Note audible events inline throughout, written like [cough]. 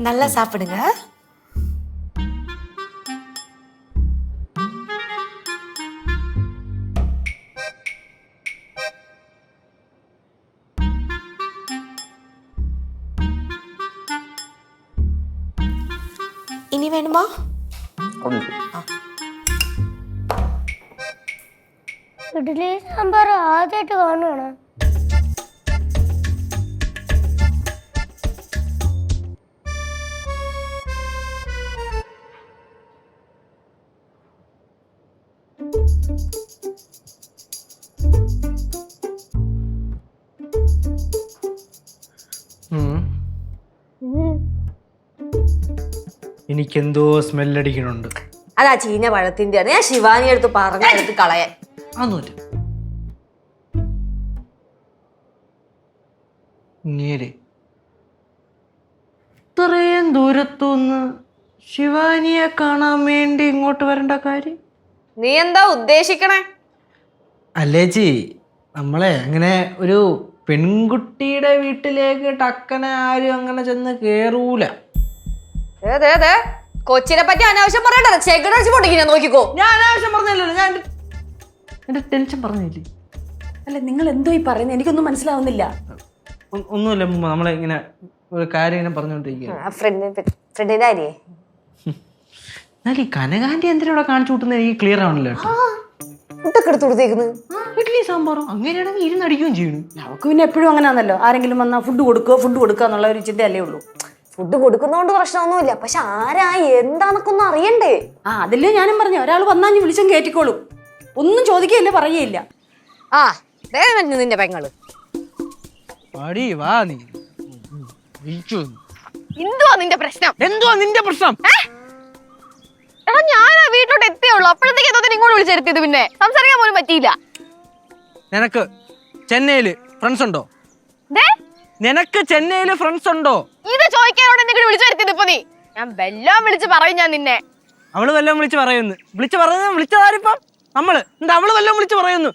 நல்லா சாப்பிடுங்க இனி வேணுமா ഇഡ്ഡലി സാമ്പാർ ആദ്യമായിട്ട് കാണുവാണ് എനിക്കെന്തോ സ്മെല്ലടിക്കണുണ്ട് അതാ ചീഞ്ഞ പഴത്തിന്റെ ആണ് ഞാൻ ശിവാനി അടുത്ത് പറഞ്ഞെടുത്ത് കളയാൻ. ഇത്രയും ദൂരത്തുനിന്ന് ശിവാനിയെ കാണാൻ വേണ്ടി ഇങ്ങോട്ട് വരേണ്ട കാര്യം? നീ എന്താ ഉദ്ദേശിക്കണേ അല്ലേച്ചി നമ്മളെ അങ്ങനെ ഒരു പെൺകുട്ടിയുടെ വീട്ടിലേക്ക് ടക്കനെ ആരും അങ്ങനെ ചെന്ന് കേറൂല. ദേ, ദേ, ദേ. കൊച്ചിനെ പറ്റി അനാവശ്യം പറയണ്ട. ചെകിടടിച്ച് പൊട്ടിക്കുന്ന നോക്കിക്കോ. ഞാൻ അനാവശ്യം പറഞ്ഞല്ലോ ഞാൻ എന്റെ ടെൻഷൻ പറഞ്ഞില്ലേ? അല്ല നിങ്ങൾ എന്തോ ഈ പറയുന്നത് എനിക്കൊന്നും മനസ്സിലാവുന്നില്ല. ഒന്നുമില്ല നമ്മളെ ഇങ്ങനെ ഒരു കാര്യം ഇങ്ങനെ പറഞ്ഞുകൊണ്ടിരിക്കുക ഫ്രണ്ടിന്റെ ഫ്രണ്ടിന്റെ [laughs] എന്നാൽ ഈ കനകാന്റി എന്തിനാ ഇവിടെ കാണിച്ചു കൂട്ടുന്നത്? എനിക്ക് ക്ലിയർ ആവണല്ലോ കേട്ടോ. ഫുഡൊക്കെ എടുത്ത് കൊടുത്തേക്കുന്നത് ആ, ഇഡ്ഡലി സാമ്പാറും. അങ്ങനെയാണെങ്കിൽ ഇരുന്നടിക്കുകയും ചെയ്യണു. അവൾക്ക് പിന്നെ എപ്പോഴും അങ്ങനെയാണല്ലോ. ആരെങ്കിലും വന്നാൽ ഫുഡ് കൊടുക്കുക ഫുഡ് കൊടുക്കുക എന്നുള്ള ഒരു ചിന്തയല്ലേ ഉള്ളൂ. ഫുഡ് കൊടുക്കുന്നതുകൊണ്ട് പ്രശ്നമൊന്നുമില്ല. പക്ഷെ ആരാ എന്താന്നൊക്കെ ഒന്ന് അറിയണ്ടേ? ആ അതില്ലേ ഞാനും പറഞ്ഞു. ഒരാൾ വന്നാൽ ഞാൻ വിളിച്ചും കയറ്റിക്കോളും ഒന്നും ചോദിക്കുകയില്ല പറയുകയില്ല. ആ വേഗം നിന്റെ പെങ്ങൾ. അടി വാ നീ. വിളിച്ചു. എന്തുവാ നിന്റെ പ്രശ്നം? എന്തുവാ നിന്റെ പ്രശ്നം? അപ്പോഴത്തേക്ക് എന്തോ ഇങ്ങോട്ട് വിളിച്ചെടുത്തിയത് പിന്നെ? സംസാരിക്കാൻ പോലും പറ്റിയില്ല. നിനക്ക് ചെന്നൈയിൽ ഫ്രണ്ട്സ് ഉണ്ടോ? ദേ, നിനക്ക് ചെന്നൈയിൽ ഫ്രണ്ട്സ് ഉണ്ടോ? ഇത് ചോദിക്കാനോട് എന്നെ വിളിച്ചു വരുത്തിയത് ഇപ്പൊ നീ? ഞാൻ വെല്ലോം വിളിച്ച് പറയും ഞാൻ നിന്നെ. അവൾ വല്ലതും വിളിച്ച് പറയുന്നു. വിളിച്ച് പറയുന്നത് വിളിച്ചതാരിപ്പം നമ്മൾ. എന്താ അവൾ വല്ലതും വിളിച്ച് പറയുന്നു?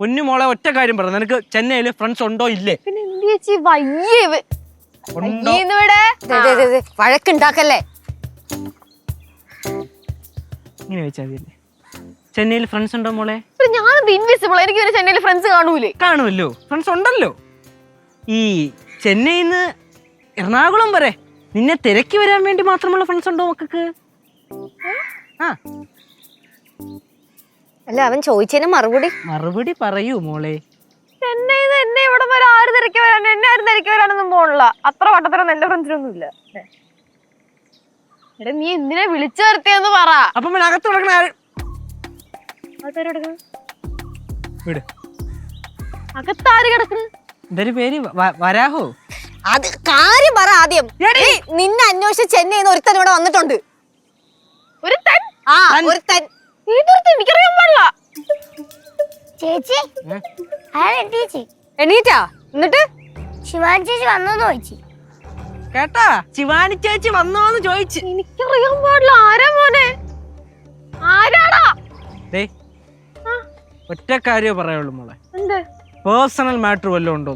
പൊന്നു മോളെ ഒറ്റ കാര്യം പറഞ്ഞു നിനക്ക് ചെന്നൈയിൽ ഫ്രണ്ട്സ് ഉണ്ടോ ഇല്ലേ? പിന്നെ എന്ത് ചേച്ചി വയ്യേ ഇവ- ഉണ്ടോ? വയ്യേന്നിവിടെ ദേ, ദേ, ദേ, ദേ, വഴക്കുണ്ടാക്കല്ലേ? ഇങ്ങനെ വെച്ചാൽ മതി ചെന്നൈയിൽ ഫ്രണ്ട്സ് ഉണ്ടോ മോളെ? ഞാൻ ഇൻവിസിബിൾ എനിക്ക് ചെന്നൈയിൽ ഫ്രണ്ട്സ് കാണൂലേ? കാണുമല്ലോ. ഫ്രണ്ട്സ് ഉണ്ടല്ലോ. ഈ ചെന്നൈയിൽ നിന്ന് എറണാകുളം വരെ നിന്നെ തിരക്കി വരാൻ വേണ്ടി മാത്രമുള്ള ഫ്രണ്ട്സ് ഉണ്ടോ മക്കൾക്ക്? ആ. അല്ല അവൻ ചോദിച്ചതിന് മറുപടി. മറുപടി പറയൂ മോളെ. എന്നെ ഇവിടെ വരെ ആര് തിരക്കി വരാൻ എന്നെ ആര് തിരക്കി വരാനൊന്നും പോണില്ല. അത്ര വട്ടത്തരം നല്ല ഫ്രണ്ട്സിനൊന്നും ഇല്ല എടാ നീ എന്തിനാ വിളിച്ചു വരുത്തിയെന്ന് പറ. അപ്പം അകത്ത് കിടക്കണ ആര്? വീട്. അകത്താര് കിടക്കുന്നു എന്തൊരു പേര് വ- വരാഹോ? അത് കാര്യം പറ ആദ്യം. നിന്നെ അന്വേഷിച്ച് ചെന്നൈന്ന് ഒരുത്തൻ ഇവിടെ വന്നിട്ടുണ്ട്. ഒരു തൻ. ആ ഒരുത്തൻ. ഇതൊരുത്തൻ എനിക്കറിയാൻ പാടില്ല. ചേച്ചി. ആരെ ചേച്ചി? എണീറ്റാ? എന്നിട്ട്? ശിവാൻ ചേച്ചി വന്നോ ചോദിച്ചു. കേട്ടാ? ശിവാനി ചേച്ചി വന്നോന്ന് ചോദിച്ചു. എനിക്കറിയാൻ പാടില്ല. ആരാ മോനെ? ആരാടാ? ദേ ഒറ്റ കാര്യമേ പറയുള്ളൂ മോളെ. പേഴ്സണൽ മാറ്റർ വല്ലതും ഉണ്ടോ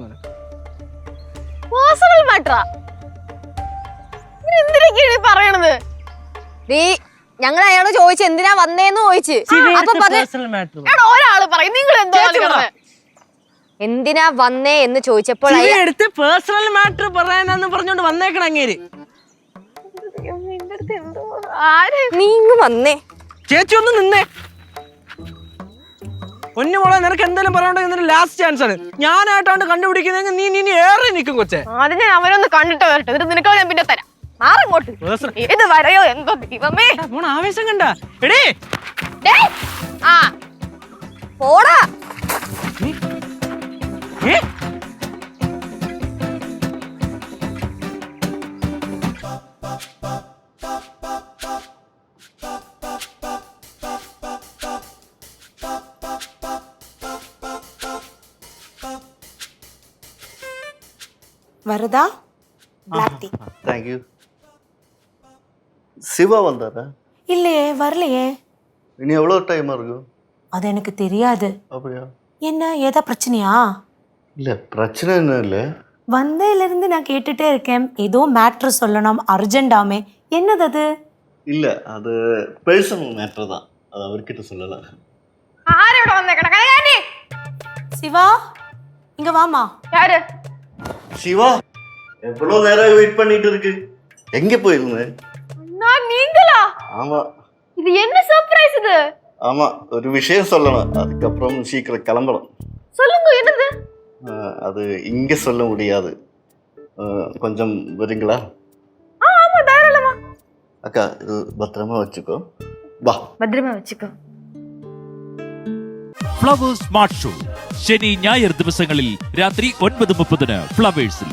പേഴ്സണൽ മാറ്ററാ? എന്തിനൊക്കെയാണ് ഈ പറയണത്? നീ ഞങ്ങൾ അയാളോട് ചോദിച്ചു എന്തിനാ വന്നേന്ന് ചോദിച്ചു? ഒരാൾ പറയും. നിങ്ങൾ എന്തോ. എന്തിനാ വന്നേ എന്ന് ചോദിച്ചപ്പോൾ എടുത്ത് പേഴ്സണൽ മാറ്റർ പറയാനാന്ന് പറഞ്ഞോണ്ട് വന്നേക്കണ അങ്ങേര്. ആര്? നീ ഇങ്ങ് വന്നേ. ചേച്ചി ഒന്ന് നിന്നേ. പൊന്നു മോളെ നിനക്ക് എന്തെങ്കിലും പറയണ്ടെങ്കിൽ ലാസ്റ്റ് ചാൻസ് ആണ്. ഞാനായിട്ടാണ് കണ്ടുപിടിക്കുന്നെങ്കിൽ നീ നീ ഏറെ നിൽക്കും കൊച്ചെ. ഞാൻ അവനൊന്ന് കണ്ടിട്ട് വരട്ടെ. എന്നിട്ട് നിനക്ക് ഞാൻ പിന്നെ തരാം. മാറിങ്ങോട്ട് ഇത് വരയോ എന്തോ ദൈവമേ. എടാ, ആവേശം കണ്ട. എടേ. ആ. പോടാ? வருதா? பிளாக் டீ தேங்க்யூ சிவா வந்தாரா? இல்லையே வரலையே. இனி எவ்வளோ டைம் இருக்கும் அது எனக்கு தெரியாது. அப்படியா? என்ன ஏதா பிரச்சனையா? இல்லை பிரச்சனைன்னு இல்லை? வந்ததுலேருந்து நான் கேட்டுட்டே இருக்கேன். ஏதோ மேட்ரு சொல்லணும் அர்ஜெண்டாமே என்னது அது இல்லை அது பர்சனல் மேட்ரு தான். அது அவர்கிட்ட சொல்லலாம். ஆரோட வந்த கிடக்காடி சிவா இங்க வாமா யாரு? சிவா எவ்வளோ நேரம் வெயிட் பண்ணிட்டு இருக்கு? எங்க போயிருந்த? நான் நீங்களா? ஆமா. இது என்ன சர்ப்ரைஸ் இது? ஆமா ஒரு விஷயம் சொல்லணும். அதுக்கப்புறம் சீக்கிரம் கிளம்பலாம் அது இங்க சொல்ல முடியாது அஹ், கொஞ்சம் வரீங்களா ஆ ஆமா தாராளமா அக்கா இது பத்திரமா வச்சுக்கோ வா ഭദ്രമാ വെച്ചിക്കോ ഫ്ലവേഴ്സ് സ്മാർട്ട് ഷോ ശനി ഞായർ ദിവസങ്ങളിൽ രാത്രി ഒൻപത് മുപ്പതിന് ഫ്ലവേഴ്സിൽ